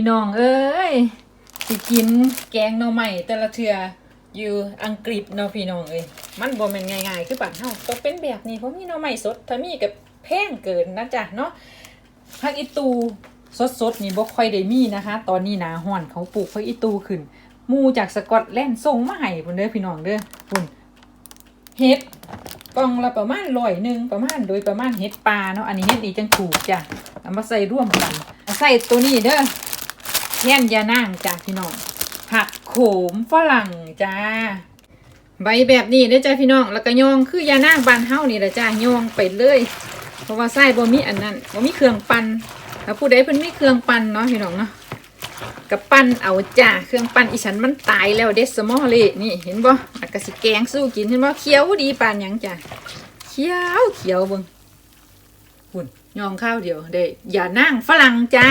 พี่น้องเอ้ยสิกินแกงหน่อใหม่แต่ละเทืออยู่อังกฤษเนาะพี่น้องเอ้ยมันบ่แม่นง่ายๆคือบ้านเฮาต้องเป็นแบบนี้เพราะมีหน่อใหม่สดถ้ามีก็แพงเกินนะจ๊ะเนาะผักอีตูสดๆนี่บ่ค่อยได้มีนะคะ ตอนนี้หนาฮ้อนเขาปลูกผักอีตูขึ้นหมู่จากสกอตแลนด์ส่งมาให้พุ่นเด้อพี่น้องเด้อพุ่นเฮ็ดกล่องละประมาณร้อยหนึ่งประมาณโดยประมาณเฮ็ดปลาเนาะอันนี้เฮ็ดดีจังถูกจ้ะเอามาใส่ร่วมกันใส่ตัวนี้เด้อ แท่นยานางจ้าพี่น้องผักโขมฝรั่งจ้า ใบแบบนี้เด้จ้าพี่น้อง แล้วก็ยองคือยานางบานเฮานี่แหละจ้ายองไปเลย เพราะว่าไส้บ่มีอันนั้นบ่มีเครื่องปั่นถ้าผู้ใดเพิ่นมีเครื่องปั่นเนาะพี่น้องเนาะกับปั่นเอาจ้าเครื่องปั่นอีฉันมันตายแล้วเดสมอเลยนี่เห็นบ่แล้วก็สิแกงสู้กินเห็นบ่เขียวดีปานยังจ้าเขียวเขียวเบิ่งหุ่นยองข้าวเดียวได้อย่านั่งฝรั่งจ้า